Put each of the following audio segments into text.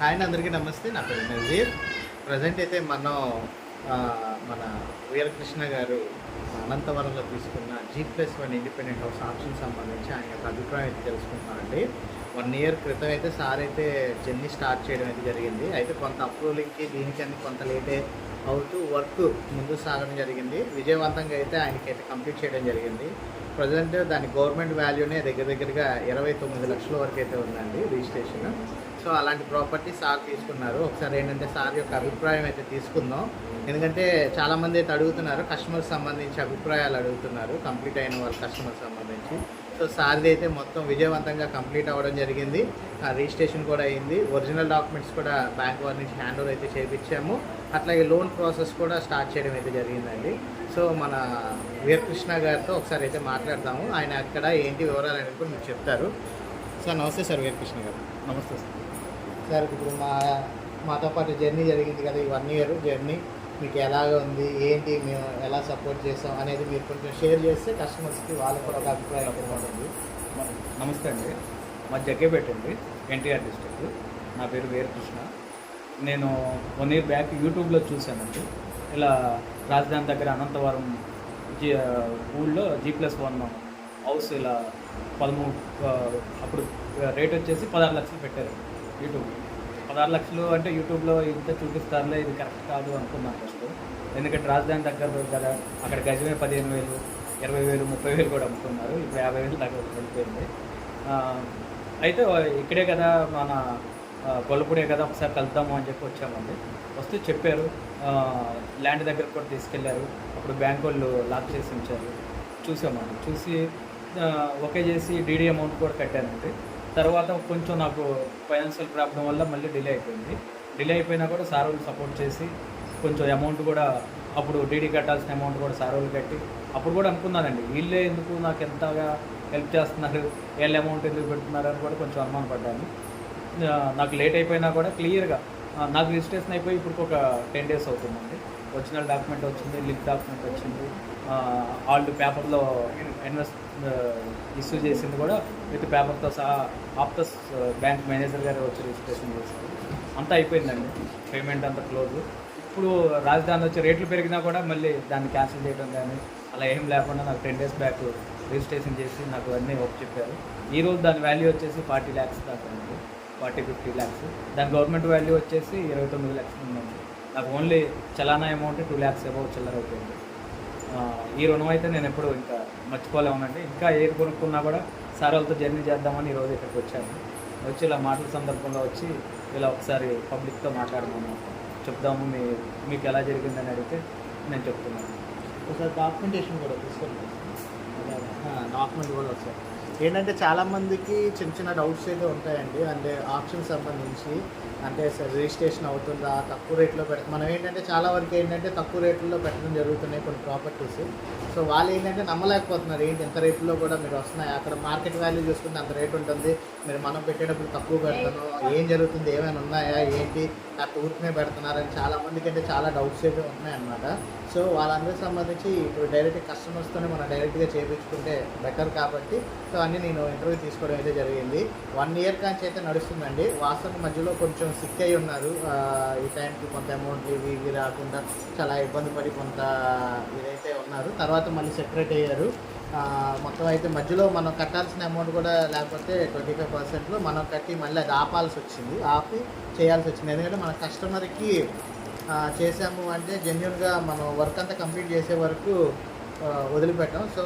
Hi అండి, అందరికీ నమస్తే. నా పేరు నజీర్. ప్రజెంట్ అయితే మనం మన వీరకృష్ణ గారు అనంతవరంలో తీసుకున్న G plus one independent house option సంబంధించి ఆయన యొక్క అభిప్రాయం అయితే తెలుసుకుంటున్నామండి వన్ ఇయర్ క్రితం అయితే సార్ అయితే జర్నీ స్టార్ట్ చేయడం అయితే జరిగింది. అయితే కొంత అప్రూవలింగ్కి దీనికని కొంత లేటే అవుతూ వర్క్ ముందు సాగడం జరిగింది. విజయవంతంగా అయితే ఆయనకి అయితే కంప్లీట్ చేయడం జరిగింది. ప్రజెంట్ దాని గవర్నమెంట్ వాల్యూనే దగ్గర దగ్గరగా ఇరవై తొమ్మిది లక్షల వరకు అయితే ఉందండి రిజిస్ట్రేషన్. సో అలాంటి ప్రాపర్టీ సార్ తీసుకున్నారు. ఒకసారి ఏంటంటే సార్ యొక్క అభిప్రాయం అయితే తీసుకుందాం. ఎందుకంటే చాలామంది అయితే అడుగుతున్నారు కస్టమర్ సంబంధించి అభిప్రాయాలు అడుగుతున్నారు కంప్లీట్ అయిన వాళ్ళ కస్టమర్ సంబంధించి. సో సార్ది అయితే మొత్తం విజయవంతంగా కంప్లీట్ అవ్వడం జరిగింది. ఆ రిజిస్ట్రేషన్ కూడా అయింది. ఒరిజినల్ డాక్యుమెంట్స్ కూడా బ్యాంక్ వారి నుంచి హ్యాండ్ ఓవర్ అయితే చేయించాము అట్లాగే లోన్ ప్రాసెస్ కూడా స్టార్ట్ చేయడం అయితే జరిగిందండి. సో మన వీరకృష్ణ గారితో ఒకసారి అయితే మాట్లాడదాము. ఆయన అక్కడ ఏంటి వివరాలు అనేది కూడా మీకు చెప్తారు. సార్ నమస్తే సార్ వీరకృష్ణ గారు. నమస్తే సార్. సార్ ఇప్పుడు మా మాతో పాటు జర్నీ జరిగింది కదా ఈ వన్ ఇయర్ జర్నీ. మీకు ఎలాగ ఉంది? ఏంటి? మేము ఎలా సపోర్ట్ చేస్తాం అనేది మీరు కొంచెం షేర్ చేస్తే కస్టమర్స్కి వాళ్ళకి కూడా ఒక అభిప్రాయం ఉంటుంది నమస్తే అండి. మా జగ్గేపేట అండి ఎన్టీఆర్ డిస్ట్రిక్ట్. నా పేరు వీరకృష్ణ. నేను వన్ ఇయర్ బ్యాక్ యూట్యూబ్లో చూశానండి. ఇలా రాజధాని దగ్గర అనంతవరం జీ ఊళ్ళో జీ ప్లస్ వన్ హౌస్ ఇలా పదమూడు అప్పుడు రేట్ వచ్చేసి పదహారు లక్షలు పెట్టారు. యూట్యూబ్. పదహారు లక్షలు అంటే యూట్యూబ్లో ఇంత చూపిస్తారులే ఇది కరెక్ట్ కాదు అనుకున్నాను ఫస్ట్ ఎందుకంటే రాజధాని దగ్గర కదా అక్కడ గజమే పదిహేను వేలు ఇరవై వేలు ముప్పై వేలు కూడా అమ్ముతున్నారు. ఇప్పుడు యాభై వేలు దాకా వెళ్ళిపోయింది అయితే ఇక్కడే కదా మన గొల్లపూడే కదా ఒకసారి కలుద్దాము అని చెప్పి వచ్చామండి. వస్తే చెప్పారు ల్యాండ్ దగ్గర కూడా తీసుకెళ్ళారు. అప్పుడు బ్యాంక్ వాళ్ళు లాక్ చేసి ఉంచారు. చూసామండి. చూసి ఒకే ఓకే చేసి డీడీ అమౌంట్ కూడా కట్టానండి తర్వాత కొంచెం నాకు ఫైనాన్షియల్ ప్రాబ్లం వల్ల మళ్ళీ డిలే అయిపోయింది. డిలే అయిపోయినా కూడా సార్ వాళ్ళు సపోర్ట్ చేసి కొంచెం అమౌంట్ కూడా అప్పుడు డీడీ కట్టాల్సిన అమౌంట్ కూడా సార్ వాళ్ళు కట్టి అప్పుడు కూడా అనుకున్నానండి. వీళ్ళే ఎందుకు నాకు ఎంతగా హెల్ప్ చేస్తున్నారు వీళ్ళ అమౌంట్ ఎందుకు పెడుతున్నారు అని కూడా కొంచెం అనుమానపడ్డాను పడ్డాను. నాకు లేట్ అయిపోయినా కూడా క్లియర్గా నాకు రిజిస్ట్రేషన్ అయిపోయి ఇప్పుడు ఒక టెన్ డేస్ అవుతుందండి. ఒరిజినల్ డాక్యుమెంట్ వచ్చింది లింక్ డాక్యుమెంట్ వచ్చింది. ఆల్డ్ పేపర్లో ఇన్వెస్ట్ ఇష్యూ చేసింది కూడా విత్ పేపర్తో సహా ఆప్తస్ బ్యాంక్ మేనేజర్ గారు వచ్చి రిజిస్ట్రేషన్ చేశారు. అంతా అయిపోయిందండి. పేమెంట్ అంతా క్లోజ్. ఇప్పుడు రాజధాని వచ్చి రేట్లు పెరిగినా కూడా మళ్ళీ దాన్ని క్యాన్సిల్ చేయడం కానీ అలా ఏం లేకుండా నాకు టెన్ డేస్ బ్యాక్ రిజిస్ట్రేషన్ చేసి నాకు అన్నీ ఒప్పు చెప్పారు. ఈరోజు దాని వాల్యూ వచ్చేసి ఫార్టీ ల్యాక్స్ దాకా ఉంది. Forty fifty lakhs. దాని గవర్నమెంట్ వాల్యూ వచ్చేసి ఇరవై తొమ్మిది ల్యాక్స్ ఉందండి. నాకు ఓన్లీ చలానా అమౌంట్ టూ ల్యాక్స్ అబౌవ్ చిల్లర అయిపోయింది. ఈ రుణం అయితే నేను ఎప్పుడు ఇంకా మర్చిపోలేమనండి ఇంకా ఏది కొనుక్కున్నా కూడా సార్ వాళ్ళతో జర్నీ చేద్దామని ఈరోజు ఇక్కడికి వచ్చాను. వచ్చి ఇలా మాటల సందర్భంగా వచ్చి ఇలా ఒకసారి పబ్లిక్తో మాట్లాడమన్నా చెప్దాము. మీ మీకు ఎలా జరిగిందని అడిగితే నేను చెప్తున్నాను. ఒకసారి డాక్యుమెంటేషన్ కూడా తీసుకోండి డాక్యుమెంట్ కూడా ఒకసారి ఏంటంటే చాలామందికి చిన్న చిన్న డౌట్స్ అయితే ఉంటాయండి. అంటే ఆప్షన్ సంబంధించి. అంటే సార్ రిజిస్ట్రేషన్ అవుతుందా తక్కువ రేట్లో పెడ మనం ఏంటంటే చాలా వరకు ఏంటంటే తక్కువ రేట్లలో పెట్టడం జరుగుతున్నాయి కొన్ని ప్రాపర్టీస్ సో వాళ్ళు ఏంటంటే నమ్మలేకపోతున్నారు. ఏంటి ఎంత రేట్లో కూడా మీరు వస్తున్నాయి? అక్కడ మార్కెట్ వాల్యూ చూసుకుంటే అంత రేట్ ఉంటుంది. మీరు మనం పెట్టేటప్పుడు తక్కువ పెడతాను ఏం జరుగుతుంది? ఏమైనా ఉన్నాయా? ఏంటి? లేకపోతే ఊరికనే పెడుతున్నారని చాలా మందికి అంటే చాలా డౌట్స్ అయితే ఉన్నాయన్నమాట. సో వాళ్ళందరికి సంబంధించి ఇప్పుడు డైరెక్ట్ కస్టమర్స్తోనే మనం డైరెక్ట్గా చేయించుకుంటే బెటర్ కాబట్టి. సో అన్నీ నేను ఇంటర్వ్యూ తీసుకోవడం అయితే జరిగింది. వన్ ఇయర్ కాంచి అయితే నడుస్తుందండి. వాస్తవం మధ్యలో కొంచెం సిక్ అయి ఉన్నారు. ఈ టైంకి కొంత అమౌంట్ ఇవి ఇవి రాకుండా చాలా ఇబ్బంది పడి కొంత ఇదైతే ఉన్నారు. తర్వాత మళ్ళీ సెపరేట్ అయ్యారు. మొత్తం అయితే మధ్యలో మనం కట్టాల్సిన అమౌంట్ కూడా లేకపోతే ట్వంటీ ఫైవ్ పర్సెంట్లో మనం కట్టి మళ్ళీ అది ఆపాల్సి వచ్చింది. ఆపి చేయాల్సి వచ్చింది. ఎందుకంటే మన కస్టమర్కి చేసాము అంటే జెన్యున్గా మనం వర్క్ అంతా కంప్లీట్ చేసే వరకు వదిలిపెట్టాం. సో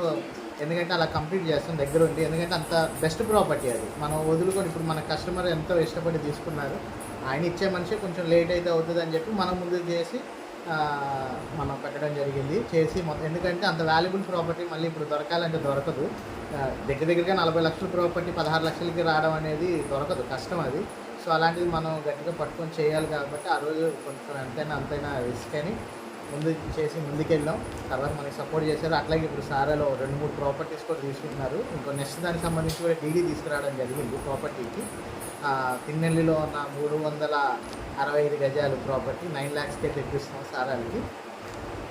ఎందుకంటే అలా కంప్లీట్ చేస్తాం దగ్గర ఉండి ఎందుకంటే అంత బెస్ట్ ప్రాపర్టీ అది. మనం వదులుకొని ఇప్పుడు మన కస్టమర్ ఎంతో ఇష్టపడి తీసుకున్నారు. ఆయన ఇచ్చే మనిషి కొంచెం లేట్ అయితే అవుతుంది అని చెప్పి మనం ముందు చేసి మనం పెట్టడం జరిగింది. చేసి మొత్తం ఎందుకంటే అంత వాల్యుబుల్ ప్రాపర్టీ మళ్ళీ ఇప్పుడు దొరకాలంటే దొరకదు. దగ్గర దగ్గరగా నలభై లక్షల ప్రాపర్టీ పదహారు లక్షలకి రావడం అనేది దొరకదు. కష్టం అది. సో అలాంటిది మనం గట్టిగా పట్టుకొని చేయాలి కాబట్టి ఆ రోజు కొంచెం ఎంతైనా అంతైనా రిస్క్ అని ముందు చేసి ముందుకెళ్ళాం తర్వాత మనకి సపోర్ట్ చేశారు. అట్లాగే ఇప్పుడు సారాలో రెండు మూడు ప్రాపర్టీస్ కూడా తీసుకుంటున్నారు. ఇంకో నెక్స్ట్ దానికి సంబంధించి కూడా డీడీ తీసుకురావడం జరిగింది ప్రాపర్టీకి తిన్నెల్లిలో ఉన్న మూడు వందల అరవై ఐదు గజాలు ప్రాపర్టీ నైన్ ల్యాక్స్కే తెప్పిస్తున్నాం సారాలకి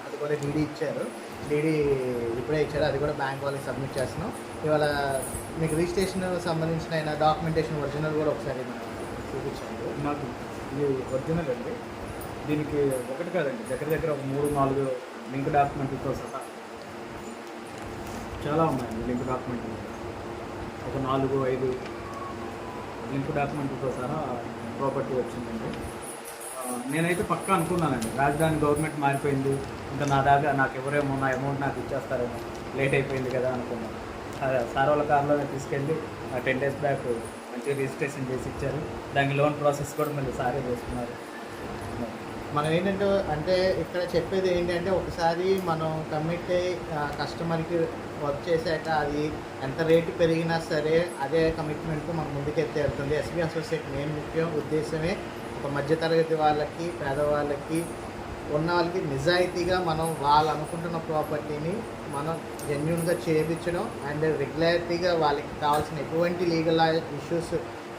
అది కూడా డీడీ ఇచ్చారు. డీడీ ఇప్పుడే ఇచ్చారు. అది కూడా బ్యాంక్ వాళ్ళకి సబ్మిట్ చేస్తున్నాం. ఇవాళ మీకు రిజిస్ట్రేషన్ సంబంధించిన డాక్యుమెంటేషన్ ఒరిజినల్ కూడా ఒకసారి చూపించండి. నాకు ఇది ఒరిజినల్ అండి. దీనికి ఒకటి కాదండి దగ్గర దగ్గర ఒక మూడు నాలుగు లింక్ డాక్యుమెంట్లతో సహా చాలా ఉన్నాయండి లింక్ డాక్యుమెంట్లు. ఒక నాలుగు ఐదు లింక్ డాక్యుమెంట్లతో సహా ప్రాపర్టీ వచ్చిందండి. నేనైతే పక్కా అనుకున్నానండి రాజధాని గవర్నమెంట్ మారిపోయింది ఇంకా నా దాకా నాకు ఎవరేమో నా అమౌంట్ నాకు ఇచ్చేస్తారేమో లేట్ అయిపోయింది కదా అనుకున్నాను. సార్ వాళ్ళ కారులోనే తీసుకెళ్ళి టెన్ డేస్ బ్యాక్ మంచిగా రిజిస్ట్రేషన్ చేసి ఇచ్చారు. దానికి లోన్ ప్రాసెస్ కూడా మళ్ళీ సారే చేస్తున్నారు. మనం ఏంటంటే అంటే ఇక్కడ చెప్పేది ఏంటంటే ఒకసారి మనం కమిట్ అయ్యి కస్టమర్కి వర్క్ చేశాక అది ఎంత రేటు పెరిగినా సరే అదే కమిట్మెంట్తో మనం ముందుకెత్తే వెళ్తుంది. ఎస్బీ అసోసియేట్ మెయిన్ ముఖ్యం ఉద్దేశమే ఒక మధ్యతరగతి వాళ్ళకి పేదవాళ్ళకి ఉన్న వాళ్ళకి నిజాయితీగా మనం వాళ్ళు అనుకుంటున్న ప్రాపర్టీని మనం జెన్యున్గా చేయించడం అండ్ రెగ్యులారిటీగా వాళ్ళకి కావాల్సిన ఎటువంటి లీగల్ ఇష్యూస్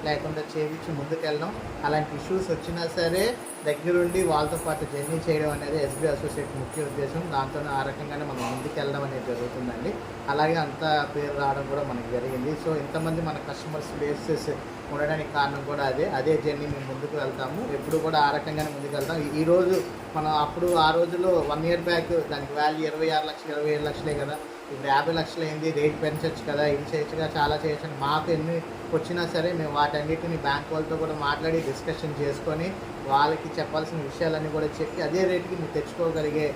లేకుండా చేయించి ముందుకెళ్ళడం. అలాంటి ఇష్యూస్ వచ్చినా సరే దగ్గరుండి వాళ్ళతో పాటు జర్నీ చేయడం అనేది ఎస్బీ అసోసియేట్ ముఖ్య ఉద్దేశం. దాంతో ఆ రకంగానే మనం ముందుకెళ్ళడం అనేది జరుగుతుందండి. అలాగే అంత పేరు రావడం కూడా మనకు జరిగింది. సో ఇంతమంది మన కస్టమర్స్ బేసెస్ ఉండడానికి కారణం కూడా అదే. అదే జర్నీ మేము ముందుకు వెళ్తాము. ఎప్పుడు కూడా ఆ రకంగానే ముందుకు వెళ్తాం. ఈరోజు మనం అప్పుడు ఆ రోజుల్లో వన్ ఇయర్ బ్యాక్ దానికి వాల్యూ ఇరవై ఆరు లక్షలు ఇరవై ఏడు లక్షలే కదా. ఇప్పుడు యాభై లక్షలు అయింది రేట్ పెంచవచ్చు కదా. ఇది చేయొచ్చుగా చాలా చేయొచ్చు. మాకు ఎన్ని వచ్చినా సరే మేము వాటన్నిటిని బ్యాంక్ వాళ్ళతో కూడా మాట్లాడి డిస్కషన్ చేసుకొని వాళ్ళకి చెప్పాల్సిన విషయాలన్నీ కూడా చెప్పి అదే రేటుకి మీరు తెచ్చుకోగలిగే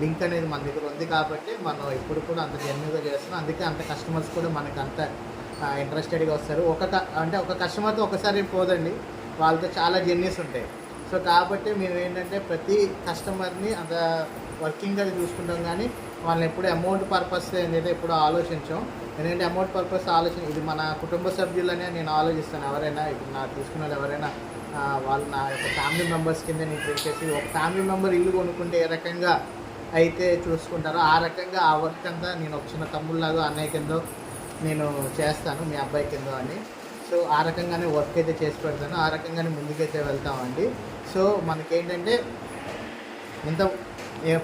లింక్ అనేది మన దగ్గర ఉంది కాబట్టి మనం ఇప్పుడు కూడా అంత జర్నీగా చేస్తున్నాం. అందుకే అంత కస్టమర్స్ కూడా మనకు అంత ఇంట్రెస్టెడ్గా వస్తారు. ఒక అంటే ఒక కస్టమర్తో ఒకసారి పోదండి. వాళ్ళతో చాలా జర్నీస్ ఉంటాయి. సో కాబట్టి మేము ఏంటంటే ప్రతి కస్టమర్ని అంత వర్కింగ్గా చూసుకుంటాం కానీ వాళ్ళని ఎప్పుడు అమౌంట్ పర్పస్ ఏంటంటే ఎప్పుడు ఆలోచించాం. ఎందుకంటే అమౌంట్ పర్పస్ ఆలోచన ఇది మన కుటుంబ సభ్యులనే నేను ఆలోచిస్తాను. ఎవరైనా ఇప్పుడు నా తీసుకున్న ఎవరైనా వాళ్ళు నా యొక్క ఫ్యామిలీ మెంబర్స్ కింద నేను ట్రీట్ చేసి ఒక ఫ్యామిలీ మెంబర్ ఇల్లు కొనుక్కుంటే ఏ రకంగా అయితే చూసుకుంటారో ఆ రకంగా ఆ వర్క్ అంతా నేను ఒక చిన్న తమ్ముళ్ళలాగా అన్నయ్య కిందో నేను చేస్తాను మీ అబ్బాయి కింద అని. సో ఆ రకంగానే వర్క్ అయితే చేసి పెడతాను. ఆ రకంగానే ముందుకైతే వెళ్తామండి. సో మనకేంటంటే ఇంత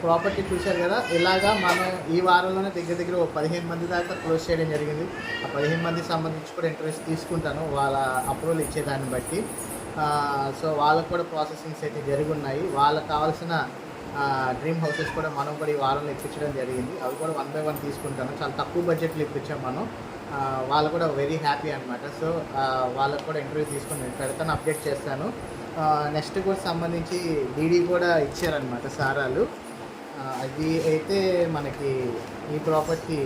ప్రాపర్టీ చూశారు కదా ఇలాగా మనం ఈ వారంలోనే దగ్గర దగ్గర ఒక పదిహేను మంది దాకా క్లోజ్ చేయడం జరిగింది. ఆ పదిహేను మందికి సంబంధించి కూడా ఇంట్రెస్ట్ తీసుకుంటాను వాళ్ళ అప్రూవల్ ఇచ్చేదాన్ని బట్టి. సో వాళ్ళకు కూడా ప్రాసెసింగ్స్ అయితే జరిగి ఉన్నాయి. వాళ్ళకు కావాల్సిన డ్రీమ్ హౌసెస్ కూడా మనం కూడా ఈ వారంలో ఇప్పించడం జరిగింది. అవి కూడా వన్ బై వన్ తీసుకుంటాను. చాలా తక్కువ బడ్జెట్లో ఇప్పించాం మనం. వాళ్ళు కూడా వెరీ హ్యాపీ అనమాట సో వాళ్ళకు కూడా ఇంటర్వ్యూ తీసుకొని నేను పెడతాను అప్డేట్ చేస్తాను. నెక్స్ట్ కూడా సంబంధించి డీడీ కూడా ఇచ్చారనమాట సారాలు. అది అయితే మనకి ఈ property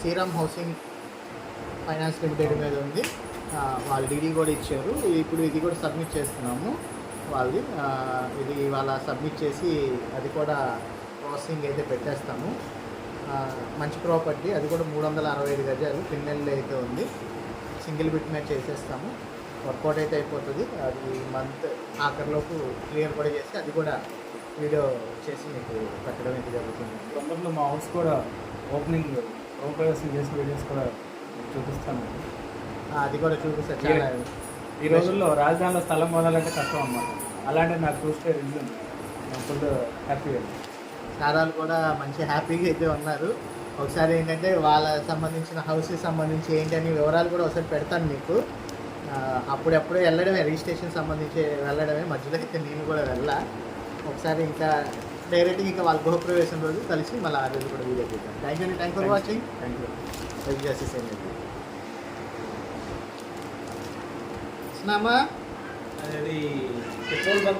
Shriram housing finance limited మీద ఉంది. వాళ్ళు డీడీ కూడా ఇచ్చారు. ఇప్పుడు ఇది కూడా సబ్మిట్ చేస్తున్నాము. వాళ్ళది. ఇది వాళ్ళ సబ్మిట్ చేసి అది కూడా ప్రాసెసింగ్ అయితే పెట్టేస్తాము. మంచి ప్రాపర్టీ అది కూడా మూడు వందల అరవై ఐదు గజాలు పిన్నెల్లి అయితే ఉంది. సింగిల్ బిట్ మీద చేసేస్తాము. వర్కౌట్ అయితే అయిపోతుంది. అది మంత్ ఆఖరిలోపు క్లియర్ కూడా చేసి అది కూడా వీడియో చేసి మీకు పెట్టడం అయితే జరుగుతుంది. తొందరలో మా హౌస్ కూడా ఓపెనింగ్ గృహప్రవేశం చేసిన వీడియోస్ కూడా చూపిస్తాను. అది కూడా చూపిస్తారు చాలా ఈ రోజుల్లో రాజధానిలో స్థలం కొనాలంటే కష్టం అన్నమాట అలాంటి నాకు చూస్తే ఇల్లు ఫుల్ హ్యాపీగా సారాలు కూడా మంచి హ్యాపీగా అయితే ఉన్నారు. ఒకసారి ఏంటంటే వాళ్ళ సంబంధించిన హౌస్కి సంబంధించి ఏంటని వివరాలు కూడా ఒకసారి పెడతాను మీకు. అప్పుడప్పుడు వెళ్ళడమే రిజిస్ట్రేషన్ సంబంధించి వెళ్ళడమే. మధ్యలో అయితే నేను కూడా వెళ్ళా. ఒకసారి ఇంకా డైరెక్ట్గా ఇంకా వాళ్ళ గృహప్రవేశం రోజు కలిసి మళ్ళీ ఆ రోజు కూడా వీడియో చేద్దాం thank you thank for watching thank you well nama? Dari Betul Bang